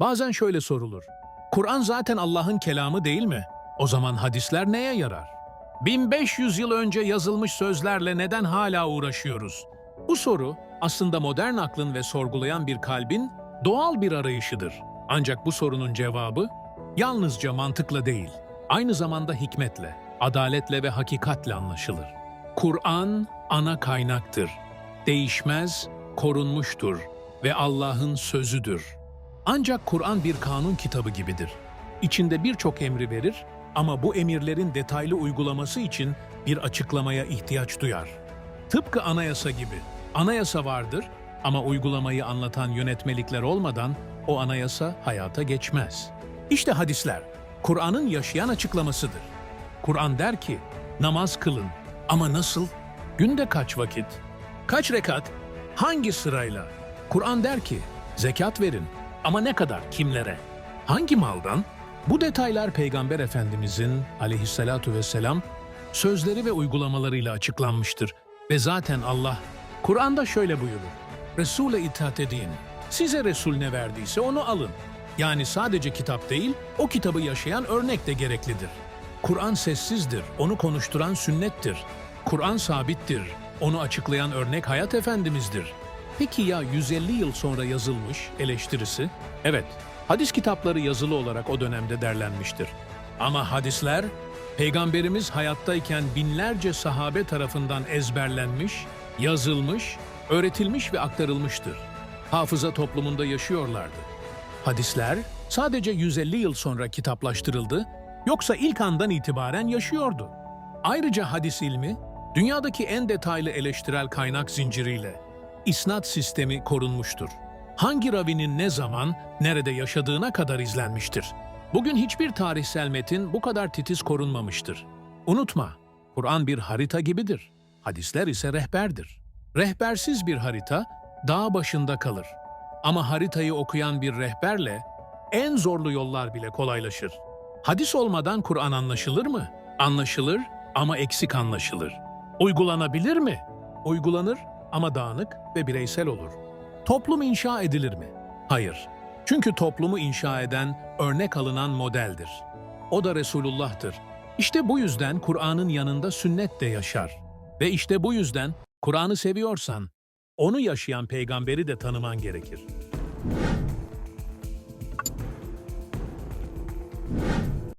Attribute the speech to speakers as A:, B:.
A: Bazen şöyle sorulur. Kur'an zaten Allah'ın kelamı değil mi? O zaman hadisler neye yarar? 1500 yıl önce yazılmış sözlerle neden hala uğraşıyoruz? Bu soru aslında modern aklın ve sorgulayan bir kalbin doğal bir arayışıdır. Ancak bu sorunun cevabı yalnızca mantıkla değil, aynı zamanda hikmetle, adaletle ve hakikatle anlaşılır. Kur'an ana kaynaktır. Değişmez, korunmuştur ve Allah'ın sözüdür. Ancak Kur'an bir kanun kitabı gibidir. İçinde birçok emri verir ama bu emirlerin detaylı uygulaması için bir açıklamaya ihtiyaç duyar. Tıpkı anayasa gibi. Anayasa vardır ama uygulamayı anlatan yönetmelikler olmadan o anayasa hayata geçmez. İşte hadisler, Kur'an'ın yaşayan açıklamasıdır. Kur'an der ki, namaz kılın. Ama nasıl? Günde kaç vakit? Kaç rekat? Hangi sırayla? Kur'an der ki, zekat verin. Ama ne kadar, kimlere? Hangi maldan? Bu detaylar Peygamber Efendimizin aleyhissalatu vesselam sözleri ve uygulamalarıyla açıklanmıştır. Ve zaten Allah Kur'an'da şöyle buyurur. Resul'e itaat edin. Size Resul ne verdiyse onu alın. Yani sadece kitap değil, o kitabı yaşayan örnek de gereklidir. Kur'an sessizdir, onu konuşturan sünnettir. Kur'an sabittir, onu açıklayan örnek hayat efendimizdir. Peki ya 150 yıl sonra yazılmış eleştirisi? Evet, hadis kitapları yazılı olarak o dönemde derlenmiştir. Ama hadisler, Peygamberimiz hayattayken binlerce sahabe tarafından ezberlenmiş, yazılmış, öğretilmiş ve aktarılmıştır. Hafıza toplumunda yaşıyorlardı. Hadisler sadece 150 yıl sonra kitaplaştırıldı, yoksa ilk andan itibaren yaşıyordu. Ayrıca hadis ilmi, dünyadaki en detaylı eleştirel kaynak zinciriyle, isnat sistemi korunmuştur. Hangi ravinin ne zaman, nerede yaşadığına kadar izlenmiştir. Bugün hiçbir tarihsel metin bu kadar titiz korunmamıştır. Unutma, Kur'an bir harita gibidir. Hadisler ise rehberdir. Rehbersiz bir harita dağ başında kalır. Ama haritayı okuyan bir rehberle en zorlu yollar bile kolaylaşır. Hadis olmadan Kur'an anlaşılır mı? Anlaşılır ama eksik anlaşılır. Uygulanabilir mi? Uygulanır ama dağınık ve bireysel olur. Toplum inşa edilir mi? Hayır. Çünkü toplumu inşa eden örnek alınan modeldir. O da Resulullah'tır. İşte bu yüzden Kur'an'ın yanında sünnet de yaşar. Ve işte bu yüzden Kur'an'ı seviyorsan, onu yaşayan peygamberi de tanıman gerekir.